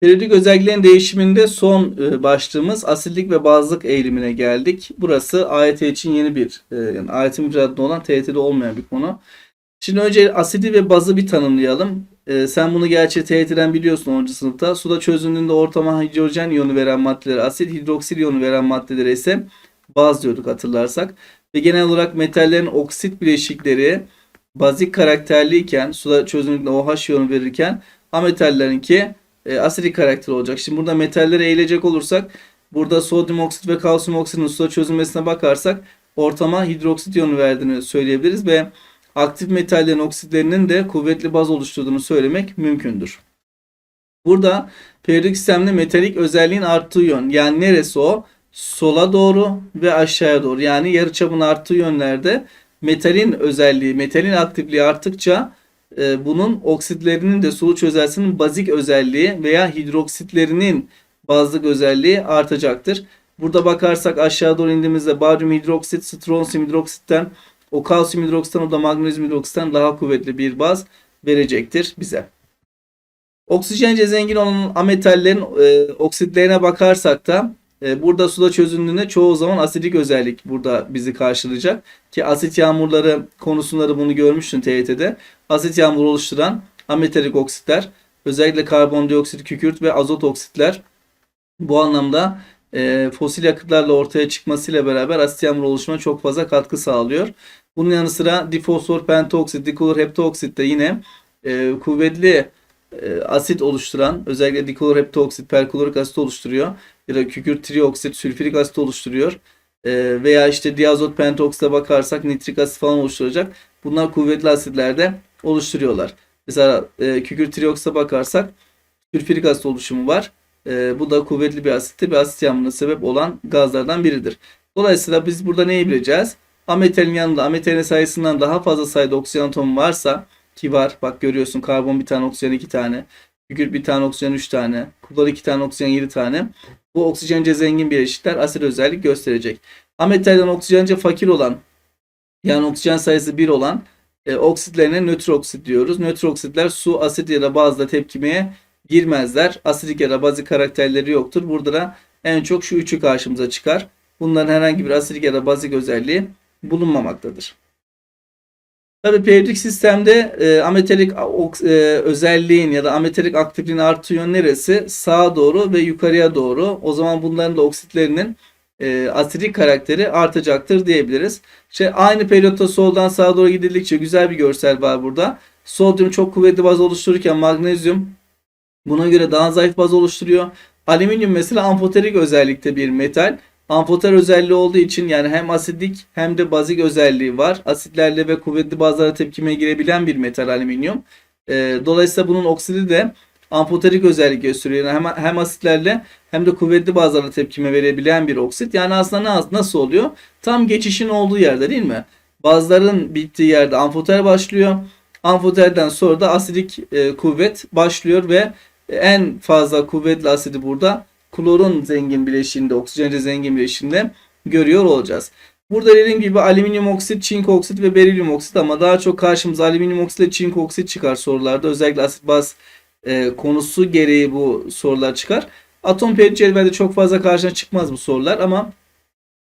Periyodik özelliklerin değişiminde son e, başlığımız asitlik ve bazlık eğilimine geldik. Burası AYT için yeni bir, e, yani AYT müfredatında olan TYT'de olmayan bir konu. Şimdi önce asidi ve bazı bir tanımlayalım. E, sen bunu gerçi TYT'den biliyorsun 10. sınıfta. Suda çözündüğünde ortama hidrojen iyonu veren maddeleri asit, hidroksil iyonu veren maddeleri ise baz diyorduk hatırlarsak. Ve genel olarak metallerin oksit bileşikleri bazik karakterliyken suda çözünürlükle OH iyonu verirken ametallerinki e, asidik karakter olacak. Şimdi burada metallere eğilecek olursak burada sodyum oksit ve kalsiyum oksitin suda çözülmesine bakarsak ortama hidroksit iyonu verdiğini söyleyebiliriz ve aktif metallerin oksitlerinin de kuvvetli baz oluşturduğunu söylemek mümkündür. Burada periyodik sistemde metalik özelliğin arttığı yön yani neresi o? Sola doğru ve aşağıya doğru yani yarıçapın arttığı yönlerde metalin özelliği, metalin aktifliği arttıkça e, bunun oksitlerinin de sulu çözelsinin bazik özelliği veya hidroksitlerinin bazlık özelliği artacaktır. Burada bakarsak aşağı doğru indiğimizde baryum hidroksit, stronsiyum hidroksitten, o kalsiyum hidroksitten o da magnezyum hidroksitten daha kuvvetli bir baz verecektir bize. Oksijence zengin olan ametallerin e, oksitlerine bakarsak da burada suda çözündüğünde çoğu zaman asidik özellik burada bizi karşılayacak. Ki asit yağmurları konusunda da bunu görmüştün TYT'de. Asit yağmur oluşturan ametalik oksitler özellikle karbondioksit, kükürt ve azot oksitler bu anlamda e, fosil yakıtlarla ortaya çıkmasıyla beraber asit yağmur oluşumuna çok fazla katkı sağlıyor. Bunun yanı sıra difosfor pentoksit, diklorheptoksit de yine e, kuvvetli e, asit oluşturan özellikle diklorheptoksit, perklorik asit oluşturuyor ya da kükürt trioksit, sülfürik asit oluşturuyor. E, veya işte diazot pentoksite bakarsak nitrik asit falan oluşturacak. Bunlar kuvvetli asitlerde oluşturuyorlar. Mesela e, kükürt trioksite bakarsak sülfürik asit oluşumu var. E, bu da kuvvetli bir asitti ve asit yağmuruna sebep olan gazlardan biridir. Dolayısıyla biz burada neyi bileceğiz? Ametalin yanında ametalin sayısından daha fazla sayıda oksijen atomu varsa ki var bak görüyorsun karbon bir tane oksijen iki tane kükürt bir tane oksijen üç tane klor iki tane oksijen yedi tane bu oksijence zengin bileşikler asit özellik gösterecek. Ametalden oksijence fakir olan yani oksijen sayısı 1 olan e, oksitlerine nötr oksit diyoruz. Nötr oksitler su, asit ya da bazla tepkimeye girmezler. Asidik ya da bazik karakterleri yoktur. Burada da en çok şu üçü karşımıza çıkar. Bunların herhangi bir asidik ya da bazik özelliği bulunmamaktadır. Tabii periyodik sistemde e, ametalik e, özelliğin ya da ametalik aktifliğin artı yön neresi? Sağa doğru ve yukarıya doğru. O zaman bunların da oksitlerinin e, asidik karakteri artacaktır diyebiliriz. İşte aynı periyotta soldan sağa doğru gidildikçe güzel bir görsel var burada. Sodyum çok kuvvetli baz oluştururken magnezyum buna göre daha zayıf baz oluşturuyor. Alüminyum mesela amfoterik özellikte bir metal. Amfoter özelliği olduğu için yani hem asidik hem de bazik özelliği var. Asitlerle ve kuvvetli bazlara tepkimeye girebilen bir metal alüminyum. E, dolayısıyla bunun oksidi de amfoterik özellik gösteriyor. Yani hem, hem asitlerle hem de kuvvetli bazlarla tepkime verebilen bir oksit. Yani aslında nasıl oluyor? Tam geçişin olduğu yerde değil mi? Bazların bittiği yerde amfoter başlıyor. Amfoterden sonra da asidik e, kuvvet başlıyor ve en fazla kuvvetli asidi burada klorun zengin bileşiğinde, oksijence zengin bileşiğinde görüyor olacağız. Burada dediğim gibi alüminyum oksit, çink oksit ve berilyum oksit ama daha çok karşımıza alüminyum oksit ve çink oksit çıkar sorularda. Özellikle asit baz e, konusu gereği bu sorular çıkar. Atom periyodik cetvelde çok fazla karşına çıkmaz bu sorular ama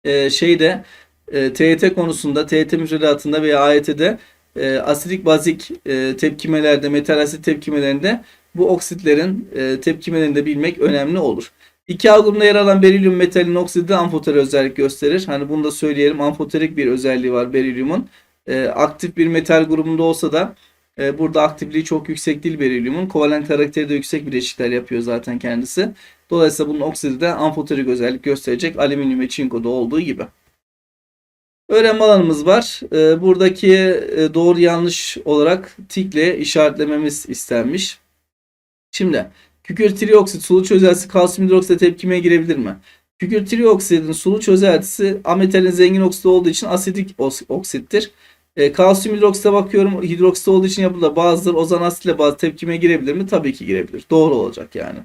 e, şeyde e, TYT konusunda, TYT müfredatında veya AYT'de e, asidik bazik e, tepkimelerde, metal asit tepkimelerinde bu oksitlerin e, tepkimelerini de bilmek önemli olur. 2A grubunda yer alan berilyum metalin oksidi amfoter özellik gösterir. Hani bunu da söyleyelim. Amfoterik bir özelliği var berilyumun. E, aktif bir metal grubunda olsa da e, burada aktifliği çok yüksek değil berilyumun. Kovalent karakteri de yüksek bileşikler yapıyor zaten kendisi. Dolayısıyla bunun oksidi de amfoterik özellik gösterecek. Alüminyum ve çinkoda olduğu gibi. Öğrenme alanımız var. E, buradaki e, doğru yanlış olarak tikle işaretlememiz istenmiş. Şimdi Kükürt trioksit sulu çözeltisi kalsiyum hidroksite tepkimeye girebilir mi? Kükürt trioksidin sulu çözeltisi ametalin zengin oksit olduğu için asidik oksittir. E, kalsiyum hidroksite bakıyorum hidroksit olduğu için yapılır bazıları ozan asitle bazı tepkimeye girebilir mi? Tabii ki girebilir. Doğru olacak yani.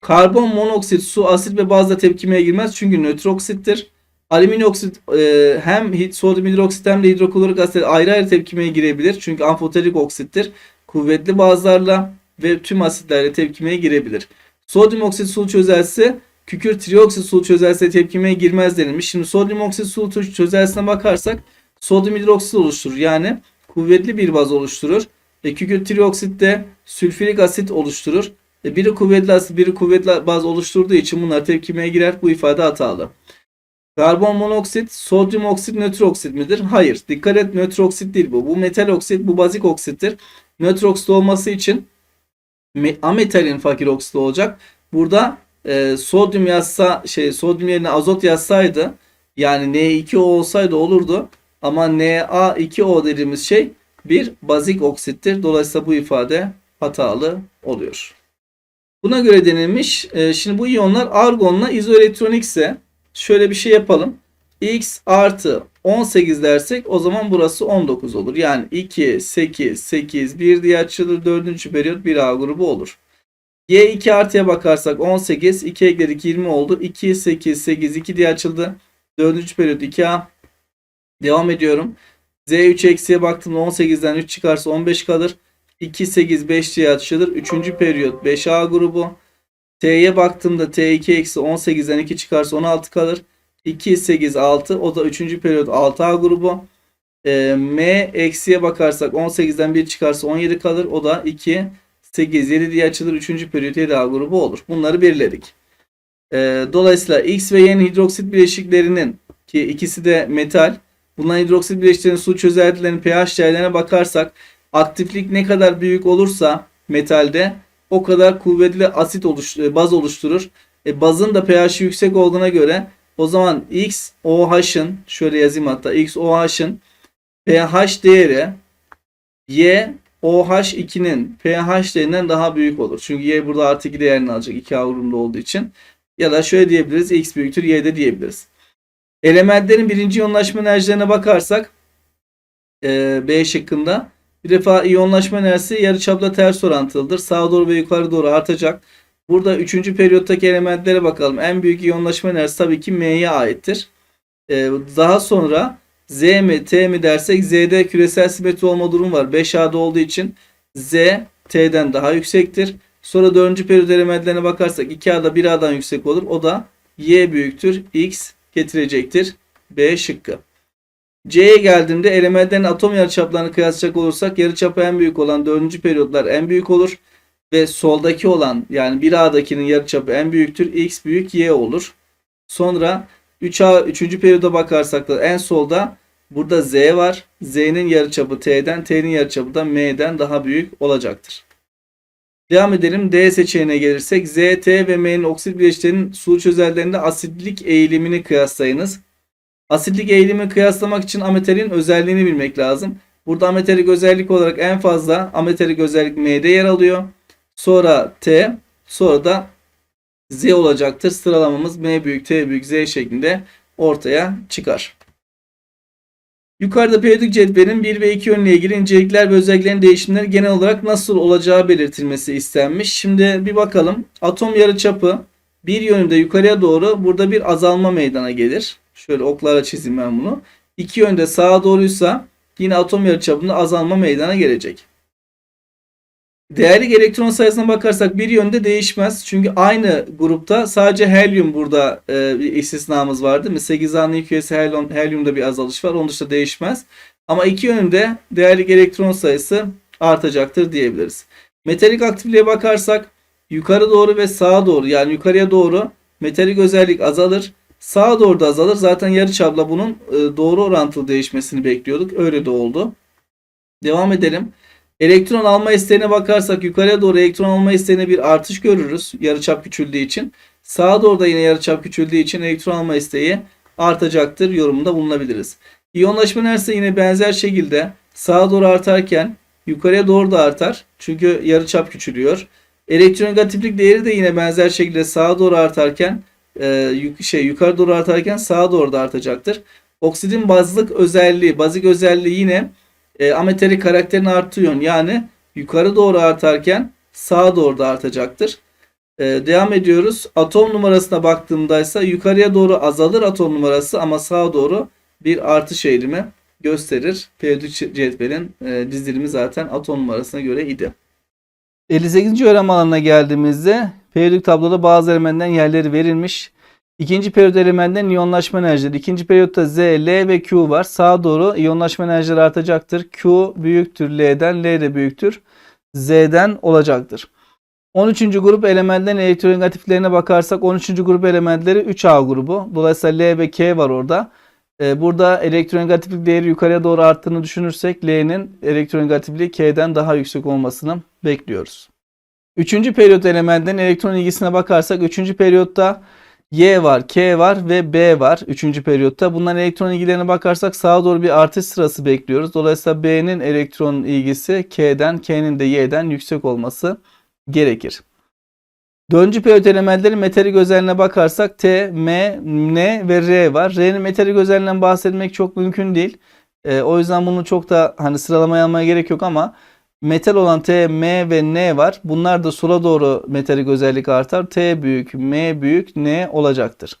Karbon monoksit su asit ve bazda tepkimeye girmez çünkü nötr oksittir. Alüminyum oksit e, hem sodyum hidroksit hem de hidroklorik asit ayrı ayrı tepkimeye girebilir çünkü amfoterik oksittir. Kuvvetli bazlarla ve tüm asitlerle tepkimeye girebilir. Sodyum oksit sulu çözelsi kükürt trioksit sulu çözelsiyle tepkimeye girmez denilmiş. Şimdi sodyum oksit sulu çözelsine bakarsak sodyum hidroksit oluşturur. Yani kuvvetli bir baz oluşturur. E, kükürt trioksit de sülfürik asit oluşturur. E, biri kuvvetli asit, biri kuvvetli baz oluşturduğu için bunlar tepkimeye girer. Bu ifade hatalı. Karbon monoksit, sodyum oksit, nötr oksit midir? Hayır. Dikkat et nötr oksit değil bu. Bu metal oksit, bu bazik oksittir. Nötr oksit olması için ametalin fakir oksit olacak. Burada e, sodyum yazsa şey sodyum yerine azot yazsaydı yani Na2O olsaydı olurdu. Ama Na2O dediğimiz şey bir bazik oksittir. Dolayısıyla bu ifade hatalı oluyor. Buna göre denilmiş. E, şimdi bu iyonlar argonla izoelektronik ise şöyle bir şey yapalım. X artı 18 dersek o zaman burası 19 olur. Yani 2, 8, 8, 1 diye açılır. 4. periyot 1A grubu olur. Y2 artıya bakarsak 18, 2 ekledik 20 oldu. 2, 8, 8, 2 diye açıldı. 4. periyot 2A. Devam ediyorum. Z3 eksiye baktığımda 18'den 3 çıkarsa 15 kalır. 2, 8, 5 diye açılır. 3. periyot 5A grubu. T'ye baktığımda T2 eksi 18'den 2 çıkarsa 16 kalır. 2, 8, 6 o da 3. periyot 6A grubu. E, M eksiye bakarsak 18'den 1 çıkarsa 17 kalır. O da 2, 8, 7 diye açılır. 3. periyot 7A grubu olur. Bunları belirledik. E, dolayısıyla X ve Y'nin hidroksit bileşiklerinin ki ikisi de metal. Bunların hidroksit bileşiklerinin su çözeltilerinin pH değerlerine bakarsak aktiflik ne kadar büyük olursa metalde o kadar kuvvetli asit oluş, baz oluşturur. E, bazın da pH'i yüksek olduğuna göre o zaman XOH'ın şöyle yazayım hatta XOH'ın pH değeri YOH2'nin pH değerinden daha büyük olur. Çünkü Y burada artı 2 değerini alacak 2 durumda olduğu için. Ya da şöyle diyebiliriz X büyüktür Y'de diyebiliriz. Elementlerin birinci iyonlaşma enerjilerine bakarsak e, B şıkkında bir defa iyonlaşma enerjisi yarıçapla ters orantılıdır. Sağa doğru ve yukarı doğru artacak. Burada 3. periyottaki elementlere bakalım. En büyük iyonlaşma enerjisi tabii ki M'ye aittir. Ee, daha sonra Z mi T mi dersek Z'de küresel simetri olma durumu var. 5A'da olduğu için Z T'den daha yüksektir. Sonra 4. periyot elementlerine bakarsak 2A'da 1A'dan yüksek olur. O da Y büyüktür X getirecektir. B şıkkı. C'ye geldiğimde elementlerin atom yarıçaplarını kıyaslayacak olursak yarıçapı en büyük olan 4. periyotlar en büyük olur. Ve soldaki olan yani 1A'dakinin yarıçapı en büyüktür. X büyük Y olur. Sonra 3A 3. periyoda bakarsak da en solda burada Z var. Z'nin yarıçapı T'den, T'nin yarıçapı da M'den daha büyük olacaktır. Devam edelim. D seçeneğine gelirsek Z, T ve M'nin oksit bileşiklerinin su çözellerinde asitlik eğilimini kıyaslayınız. Asitlik eğilimi kıyaslamak için ametalin özelliğini bilmek lazım. Burada ametalik özellik olarak en fazla ametalik özellik M'de yer alıyor. Sonra T, sonra da Z olacaktır. Sıralamamız M büyük, T büyük, Z şeklinde ortaya çıkar. Yukarıda periyodik cetvelin 1 ve 2 yönüyle ilgili incelikler ve özelliklerin değişimleri genel olarak nasıl olacağı belirtilmesi istenmiş. Şimdi bir bakalım. Atom yarıçapı bir yönünde yukarıya doğru burada bir azalma meydana gelir. Şöyle oklara çizeyim ben bunu. İki yönde sağa doğruysa yine atom yarıçapında azalma meydana gelecek. Değerlik elektron sayısına bakarsak bir yönde değişmez. Çünkü aynı grupta sadece helyum burada e, bir istisnamız var değil mi? 8 anlı ilk üyesi helyum, helyumda bir azalış var. Onun dışında değişmez. Ama iki yönde değerlik elektron sayısı artacaktır diyebiliriz. Metalik aktifliğe bakarsak yukarı doğru ve sağa doğru yani yukarıya doğru metalik özellik azalır. Sağa doğru da azalır. Zaten yarıçapla bunun e, doğru orantılı değişmesini bekliyorduk. Öyle de oldu. Devam edelim. Elektron alma isteğine bakarsak yukarıya doğru elektron alma isteğine bir artış görürüz. Yarıçap küçüldüğü için. Sağa doğru da yine yarıçap küçüldüğü için elektron alma isteği artacaktır yorumunda bulunabiliriz. İyonlaşma enerjisi yine benzer şekilde sağa doğru artarken yukarıya doğru da artar. Çünkü yarıçap küçülüyor. Elektronegatiflik değeri de yine benzer şekilde sağa doğru artarken e, şey yukarı doğru artarken sağa doğru da artacaktır. Oksidin bazlık özelliği, bazik özelliği yine e, ametalik karakterini artıyor. Yani yukarı doğru artarken sağa doğru da artacaktır. E, devam ediyoruz. Atom numarasına baktığımda ise yukarıya doğru azalır atom numarası ama sağa doğru bir artış eğilimi gösterir. Periyodik cetvelin e, dizilimi zaten atom numarasına göre idi. 58. öğrenme alanına geldiğimizde periyodik tabloda bazı elementlerin yerleri verilmiş. İkinci periyot elementlerin iyonlaşma enerjileri. İkinci periyotta Z, L ve Q var. Sağa doğru iyonlaşma enerjileri artacaktır. Q büyüktür L'den, L de büyüktür Z'den olacaktır. 13. grup elementlerin elektronegatiflerine bakarsak 13. grup elementleri 3A grubu. Dolayısıyla L ve K var orada. Ee, Burada elektronegatiflik değeri yukarıya doğru arttığını düşünürsek L'nin elektronegatifliği K'den daha yüksek olmasını bekliyoruz. Üçüncü periyot elementlerin elektron ilgisine bakarsak üçüncü periyotta Y var, K var ve B var üçüncü periyotta. Bunların elektron ilgilerine bakarsak sağa doğru bir artış sırası bekliyoruz. Dolayısıyla B'nin elektron ilgisi K'den, K'nin de Y'den yüksek olması gerekir. Dördüncü periyot elementlerin metalik özelliğine bakarsak T, M, N ve R var. R'nin metalik özelliğinden bahsetmek çok mümkün değil. Ee, o yüzden bunu çok da hani sıralamaya almaya gerek yok ama metal olan T, M ve N var. Bunlar da sola doğru metalik özellik artar. T büyük, M büyük, N olacaktır.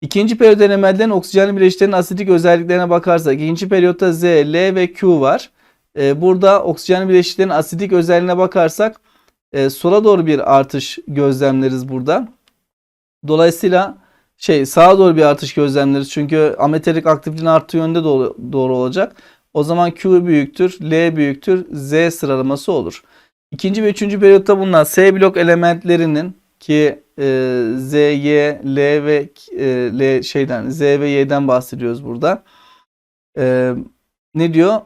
İkinci periyot elementlerin oksijenli bileşiklerin asidik özelliklerine bakarsak ikinci periyotta Z, L ve Q var. Ee, burada oksijenli bileşiklerin asidik özelliğine bakarsak e, sola doğru bir artış gözlemleriz burada. Dolayısıyla şey sağa doğru bir artış gözlemleriz. Çünkü ametalik aktifliğin arttığı yönde doğru, doğru olacak. O zaman Q büyüktür, L büyüktür, Z sıralaması olur. İkinci ve üçüncü periyotta bulunan S blok elementlerinin ki e, Z, Y, L ve e, L şeyden Z ve Y'den bahsediyoruz burada. E, ne diyor?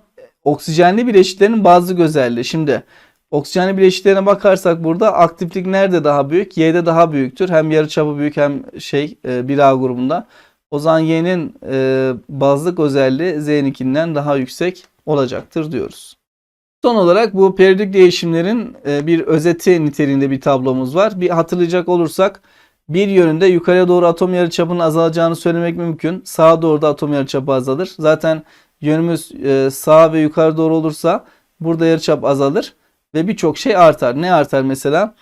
Oksijenli bileşiklerin bazı özelliği. Şimdi oksijenli bileşiklerine bakarsak burada aktiflik nerede daha büyük? Y'de daha büyüktür. Hem yarıçapı büyük hem şey e, 1A grubunda. O zaman Y'nin e, bazlık özelliği Z'ninkinden daha yüksek olacaktır diyoruz. Son olarak bu periyodik değişimlerin e, bir özeti niteliğinde bir tablomuz var. Bir hatırlayacak olursak bir yönünde yukarıya doğru atom yarıçapının azalacağını söylemek mümkün. Sağa doğru da atom yarıçapı azalır. Zaten yönümüz e, sağa ve yukarı doğru olursa burada yarıçap azalır ve birçok şey artar. Ne artar mesela?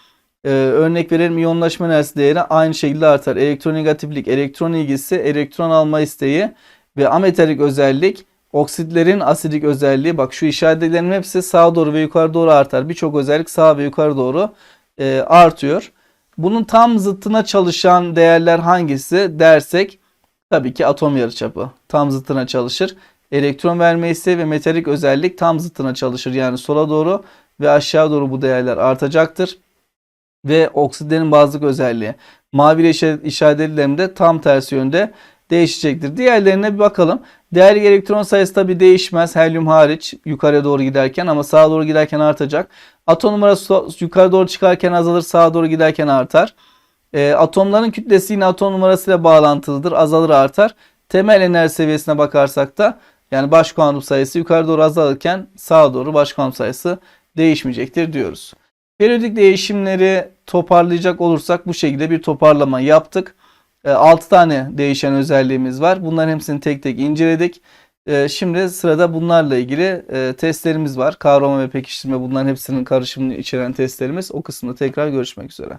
Ee, örnek verelim iyonlaşma enerjisi değeri aynı şekilde artar. Elektronegatiflik, elektron ilgisi, elektron alma isteği ve ametalik özellik, oksitlerin asidik özelliği. Bak şu işaretlerin hepsi sağa doğru ve yukarı doğru artar. Birçok özellik sağa ve yukarı doğru e, artıyor. Bunun tam zıttına çalışan değerler hangisi dersek tabii ki atom yarıçapı tam zıttına çalışır. Elektron verme isteği ve metalik özellik tam zıttına çalışır. Yani sola doğru ve aşağı doğru bu değerler artacaktır ve oksitlerin bazlık özelliği mavi ile işaretlerimde tam tersi yönde değişecektir. Diğerlerine bir bakalım. Değerli elektron sayısı tabi değişmez. Helyum hariç yukarıya doğru giderken ama sağa doğru giderken artacak. Atom numarası yukarı doğru çıkarken azalır, sağa doğru giderken artar. E, atomların kütlesi yine atom numarasıyla bağlantılıdır. Azalır, artar. Temel enerji seviyesine bakarsak da yani baş kuantum sayısı yukarı doğru azalırken sağa doğru baş kuantum sayısı değişmeyecektir diyoruz. Periyodik değişimleri toparlayacak olursak bu şekilde bir toparlama yaptık. 6 tane değişen özelliğimiz var. Bunların hepsini tek tek inceledik. Şimdi sırada bunlarla ilgili testlerimiz var. Kavrama ve pekiştirme bunların hepsinin karışımını içeren testlerimiz. O kısımda tekrar görüşmek üzere.